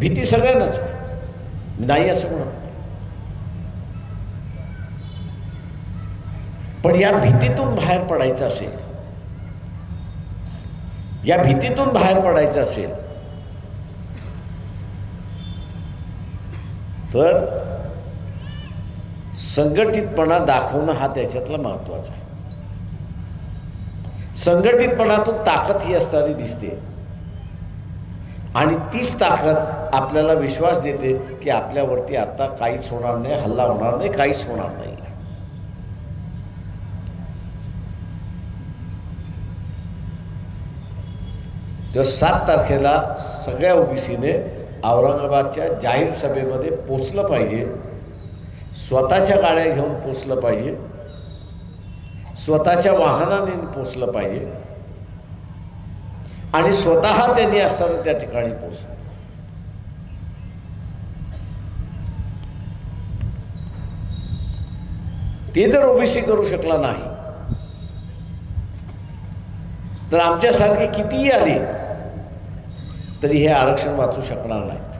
भीती सगळ्यांनाच नाही असं म्हणत पण या भीतीतून बाहेर पडायचं असेल या भीतीतून बाहेर पडायचं असेल तर संघटितपणा दाखवणं हा त्याच्यातला महत्त्वाचा आहे. संघटितपणातून ताकद ही असताना दिसते. आणि तीच ताकद आपल्याला विश्वास देते की आपल्यावरती आता काहीच होणार नाही हल्ला होणार नाही काहीच होणार नाही. तेव्हा सात तारखेला सगळ्या ओबीसीने औरंगाबादच्या जाहीर सभेमध्ये पोचलं पाहिजे. स्वतःच्या गाड्या घेऊन पोचलं पाहिजे. स्वतःच्या वाहनाने पोचलं पाहिजे. आणि स्वतः त्यांनी असताना त्या ठिकाणी पोचलं ते तर ओबीसी करू शकला नाही. तर आमच्यासारखे कितीही आले तरी हे आरक्षण वाचू शकणार नाहीत.